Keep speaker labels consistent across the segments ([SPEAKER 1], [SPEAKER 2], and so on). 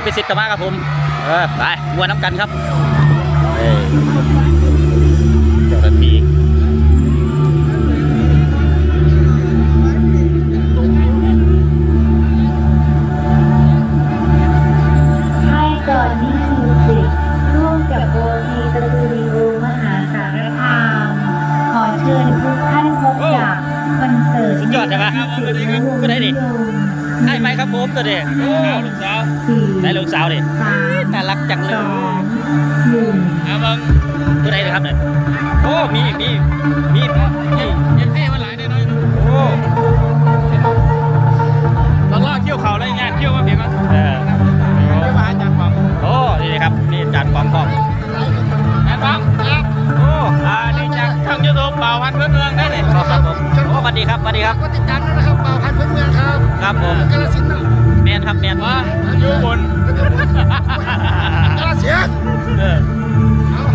[SPEAKER 1] กับพิสิทธิ์กับมาครับผมเออไปมวนน้ำกันครับเอ้ยเจ้าหน้าที่
[SPEAKER 2] ค่ายก่อนนี่มิวสิกร่วมกับโบทีสตูดิโอมหาสารคามขอเชิญทุกท่านพบกับคอนเสิร์ต
[SPEAKER 1] สุดยอดใช่ไหม
[SPEAKER 2] มิวสิก
[SPEAKER 1] ก็ได้ดิ ได้ไหมครับผมตัวเด็กโอ้ลูกสาว
[SPEAKER 2] สี่
[SPEAKER 1] ได้ลูกสาวดิ
[SPEAKER 2] สาม
[SPEAKER 1] น่ารักจังเล
[SPEAKER 2] ส
[SPEAKER 1] ย
[SPEAKER 2] องหนึ่ง
[SPEAKER 3] เอาบัง
[SPEAKER 1] ตัวไหนนะครับเนี่ยโอ้มีมีมีมี
[SPEAKER 3] ยังเท่มาหลายได้น้อย
[SPEAKER 1] โอ้
[SPEAKER 3] ตอนล่อเกี่ยวเขาอะไรงานเกี่ยวมาเพียงอะ
[SPEAKER 1] เออ
[SPEAKER 3] เกี่ยวมาจัดบัง
[SPEAKER 1] โอ้นี่ครับนี่จานปองปอง
[SPEAKER 3] จัดบัง
[SPEAKER 1] โอ้
[SPEAKER 3] อ่านี่จากช่องยูทูบเป่าพันเพื่อนเมืองได้
[SPEAKER 1] วัสดีครับสวัสดีครับ
[SPEAKER 4] ก็ติดตามด้วยนะครับเป่าพันธุ์พื้นเมืองครับ
[SPEAKER 1] ครับผม
[SPEAKER 4] กาลสินธุ์เนาะ
[SPEAKER 1] แมนครับแมน
[SPEAKER 3] ว่าอยู่บน
[SPEAKER 4] กาลสินธุ์
[SPEAKER 1] เออ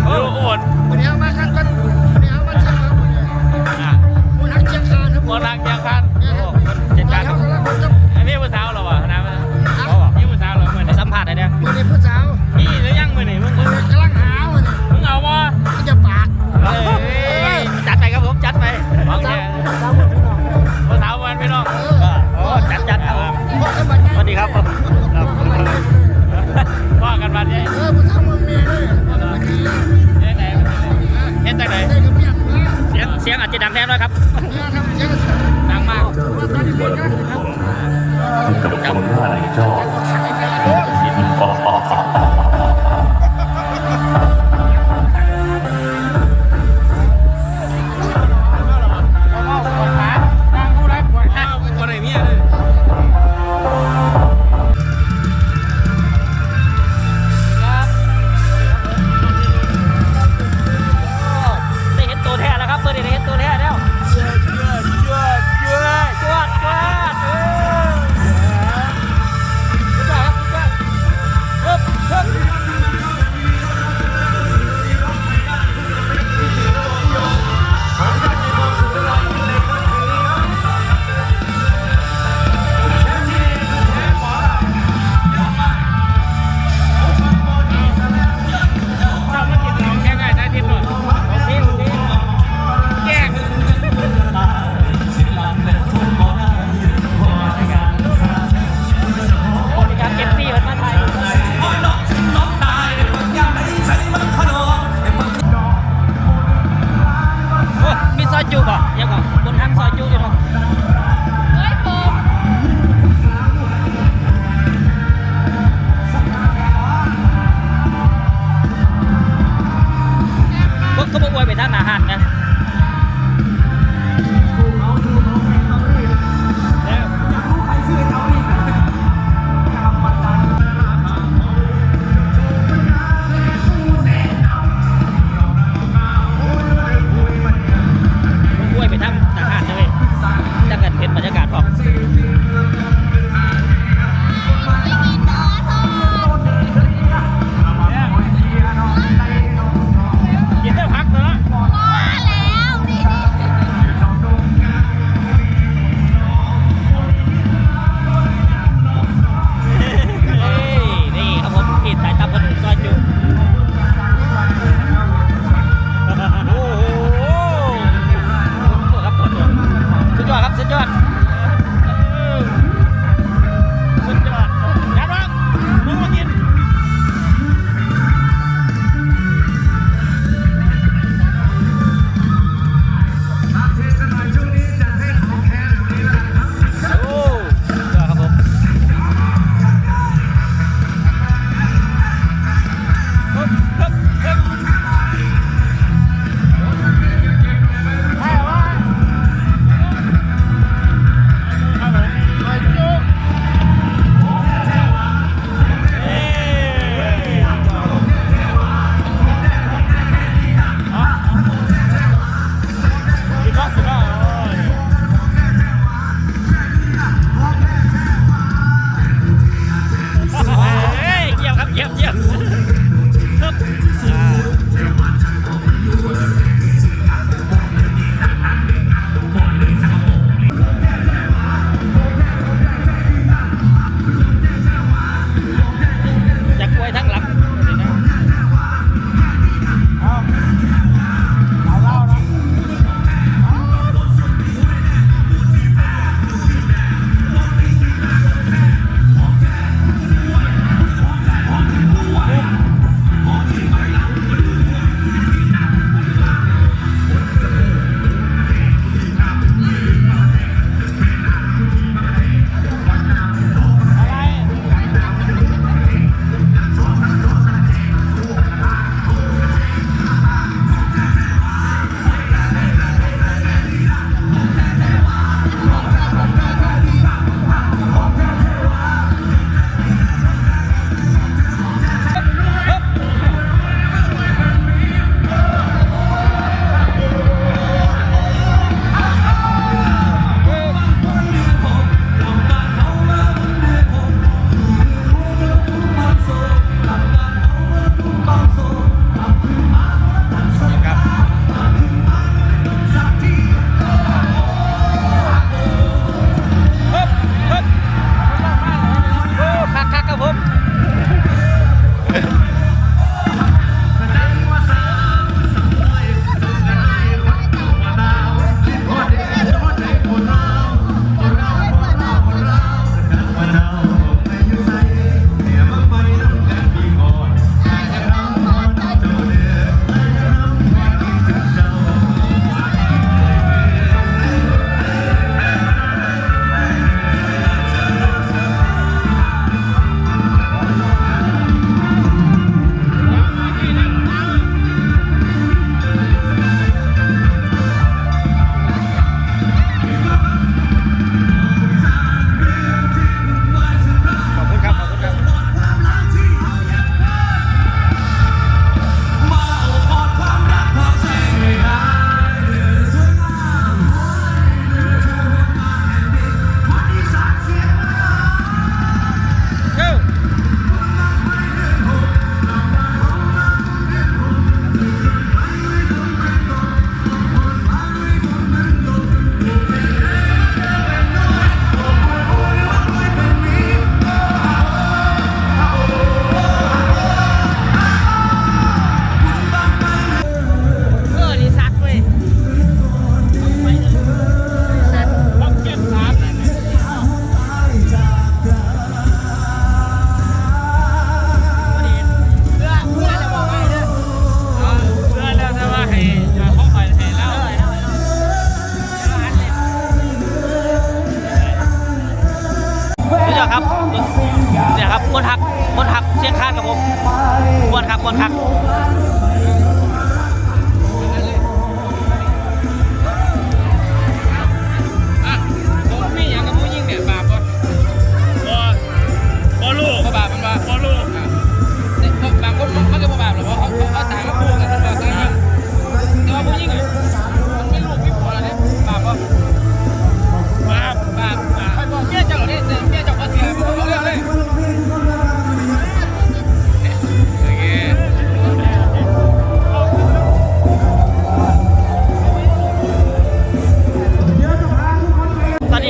[SPEAKER 4] เอา
[SPEAKER 3] อยู่บน
[SPEAKER 4] วันนี้เอามาขั้นก่อนวันนี้เอามาเชียงครับวันนี้
[SPEAKER 3] อะ
[SPEAKER 4] วันนักเชียงคานครับ
[SPEAKER 3] บนรักยังคัน
[SPEAKER 4] เนี่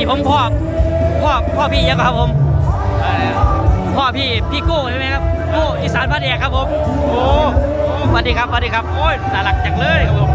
[SPEAKER 3] ผม
[SPEAKER 4] พ่อ
[SPEAKER 3] พ่อ
[SPEAKER 4] พ่อพี่ยั
[SPEAKER 1] งครับ
[SPEAKER 3] ผมพ่อ
[SPEAKER 1] พี่พี่โก้ใช่ไหมครับโก้อีสานพระแดกครับผมโอ้สวัสดีครับสวัสดีครับโอ้ยน่ารักจังเลยครับผม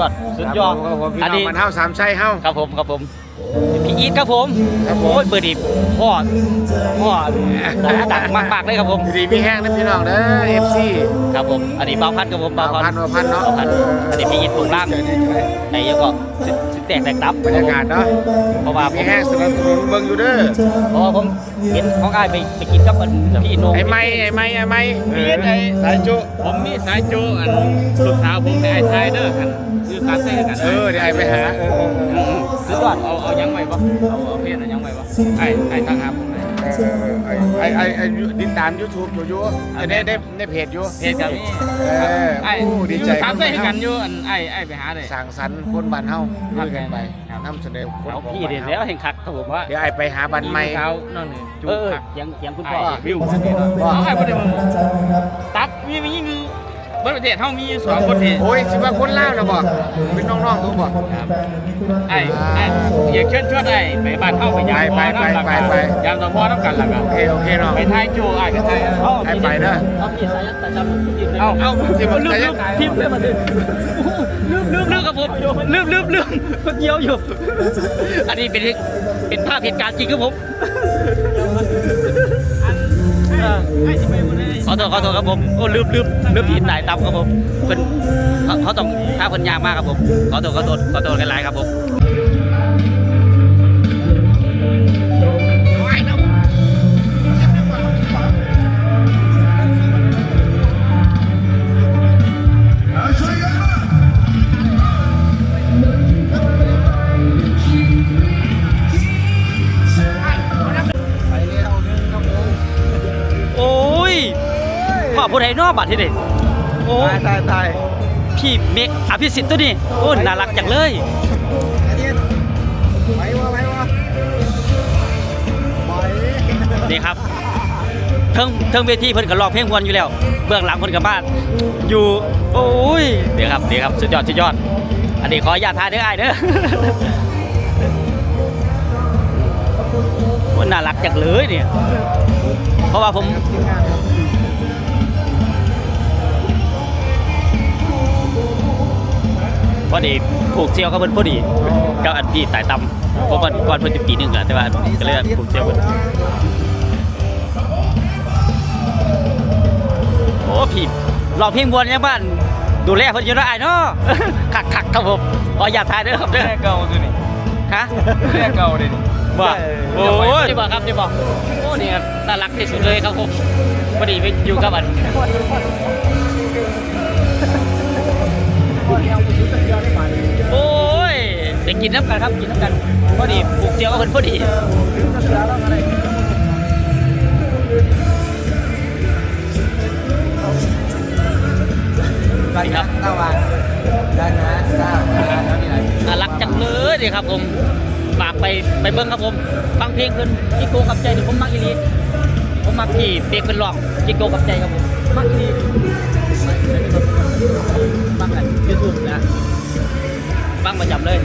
[SPEAKER 1] ยอดสุดยอดครับผมพี่อัน
[SPEAKER 3] น้อ
[SPEAKER 1] งนี้มันเท่า
[SPEAKER 4] สามไส้เฮ้า
[SPEAKER 1] ครับผมครับผมพี่อีทครับผม
[SPEAKER 4] ครับผม
[SPEAKER 1] โอ้ยเบอร์ดีพ่อพ่อดังมากๆเลยครับผม
[SPEAKER 4] ดีมีแห้งนะพี่น้องเด้อเอฟซี
[SPEAKER 1] ครับผม อันนี้เบาพันครับผมเบาพัน
[SPEAKER 4] เบาพันเบาพันเนาะ
[SPEAKER 1] บพันอันนี้พี่อินปรุงร่างในยังก็สิสิแตกแตกตับบ
[SPEAKER 4] รรยากาศเนาะ
[SPEAKER 1] เพราะว่าผ
[SPEAKER 4] มี
[SPEAKER 1] ม
[SPEAKER 4] แห้งสนับสนุนเบิ่งอยู่เด้อ
[SPEAKER 1] เพราะว่าผมเห็นของอ้ายไปไปกินกับมันพี่โน
[SPEAKER 4] ไอ้ไม้ไอ้ไม้ไอ้ไม้
[SPEAKER 3] มีไอ้
[SPEAKER 4] สายจุ
[SPEAKER 3] ผมมีสายจูอันลูกสาวผมในไอ้ชายเด้อกันคือสามเส้นกัน
[SPEAKER 4] เออเดี๋ยวไอ้ไปหาเออเออเออ
[SPEAKER 1] สุดยอด
[SPEAKER 3] เอาเอายังไว้บ่เอาเอาเพี้ยนเอายังไว้บ่ไอ้ไอ้ทักหาผมเลย
[SPEAKER 4] ไอ้ไอ้ไอ้ไอ้ติดตามยูทูบอยู่อยู่ได้ได้ได้เพจอยู่
[SPEAKER 3] เพจกับนี่
[SPEAKER 4] เออ
[SPEAKER 3] ไอ้
[SPEAKER 4] โอ้ดีใจ
[SPEAKER 3] สามเส้นกันอยู่อันไอ้ไอ้ไปหาเลย
[SPEAKER 4] สร้างสรรค์คนบ้านเฮาด้วยกันไปนำเสนอคน
[SPEAKER 1] เอา
[SPEAKER 4] ของ
[SPEAKER 1] พี่
[SPEAKER 4] บ้าน
[SPEAKER 1] เดี๋ยว
[SPEAKER 4] เฮา
[SPEAKER 1] แล้วเห็นคักครับผมว่า
[SPEAKER 4] เดี๋ยวไอ้ไปหาบ้านใหม่
[SPEAKER 3] เช้านั่นนี่จู
[SPEAKER 1] เออ
[SPEAKER 3] คัก
[SPEAKER 1] ยังยังคุณ
[SPEAKER 3] ไอ้
[SPEAKER 1] พ่อ
[SPEAKER 3] วิวเอาไอ้ประเดี๋ยวตักมีมีนี่คือ เบิร์ดประเทศเฮามีสองคนที่
[SPEAKER 4] โอ้ยสิว่าคนลาวนะบ่เป็นน้องๆตัวบ่
[SPEAKER 3] ไอ้ไอ้อยากเชิญชวนไอ้ไปบ้านเฮาไปยาม
[SPEAKER 4] ไปไปไปไป
[SPEAKER 3] ยามตะพอน้ำกันล่ะครับ
[SPEAKER 4] โอเคโอเคเนาะ
[SPEAKER 3] ไปไทยจูไอ้กันไทย
[SPEAKER 1] เอา
[SPEAKER 4] ให้ไปเด้อ
[SPEAKER 1] เอาพี่สายยัดแต่จำพี่
[SPEAKER 3] เอาเอาสิมัน
[SPEAKER 1] ลืม
[SPEAKER 3] ใส่
[SPEAKER 1] ลื
[SPEAKER 3] ยั
[SPEAKER 1] ม
[SPEAKER 3] งไง
[SPEAKER 1] พิมพ์เลยมาดิลืมลืมลืมครับผมลืมลืมลืมคนเดียวอยู่อันนี้เป็นเป็นภาพเหตุการณ์จริงครับผมเออ
[SPEAKER 3] ไอ้สิไปบ่ได้
[SPEAKER 1] ขอโทษขอโทษครับผมโอ้ลืมลืม ลืมผิดสายตับครับผมเป็นเขาต้องท่าคนยากมากครับผมขอโทษขอโทษขอโทษกันหลายครับผม พ่อผู้ใดนอกบัตรที่เด็ดโอ้
[SPEAKER 4] ตายตายตาย
[SPEAKER 1] พี่เมกอภิสิทธิ์ตัวนี้โอ้น่ารักจังเลย
[SPEAKER 4] อันนี้ไปวะไปวะไป
[SPEAKER 1] นี่ครับเทิงเทิงเวทีเพิ่นก็ร้องเพลงมวนอยู่แล้ว เบื้องหลังเพิ่นกับบ้าน อยู่โอ้ยเดี๋ยวครับเดี๋ยวครับสุดยอดสุดยอด อันนี้ขออนุญาตทายเด้อไอ้ายเด้อว่าน่ารักจังเลยเนี่ยเพราะว่าผม พอดีผูกเซียวกับเพิ่นพอดีกับอันพี่ตายตำเพราะว่าก่อนเพิ่นจะปีหนึงแหละแต่ว่าก็เลยผูกเซียวเพิ่นโอ้พี่ร้องเพลงบวนยังบ้านดูแลเพิ่นอยู่เนาะไอ้ายเนาะคักคักๆครับผมขออย่าตทายเด้อครับเด้อ
[SPEAKER 3] แม่เก่าตัวนี้
[SPEAKER 1] ฮะ
[SPEAKER 3] แม่เก่าเลยนี่
[SPEAKER 1] ว่าโอ้ยดีบอกครับดีบอกโอ้นี่ครับน่ารักที่สุดเลยครับผมพอดีไปอยู่กับอัน โอ้ยไปกินน้ำกันครับกินน้ำกันพอดีปลูกเจียวกับเพิ่นพอดีนี่ครับ
[SPEAKER 4] ระวังด้านนะ
[SPEAKER 1] ครับผมฝากไปไปเบิ้งครับผมฟังเพลงเพิ่นจิโกกับใจนี่ผมมักอีลีผมมักที่เพลงเพิ่นร้องจิโกกับใจครับผมมักอีลี ฟังกันยูทูบนะฟังประจำเลย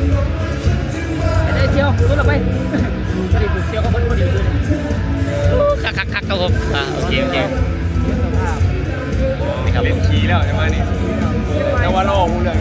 [SPEAKER 1] ไปได้เที่ยวรู้ละไปพอดีผมเที่ยวก็พอดีเลยคักคักคักครับผมอ่าโอเคโอเคนี่ครับผม
[SPEAKER 3] ขี่แล้วใช่ไหมนี่แต่ว่าเราหูเรื่อง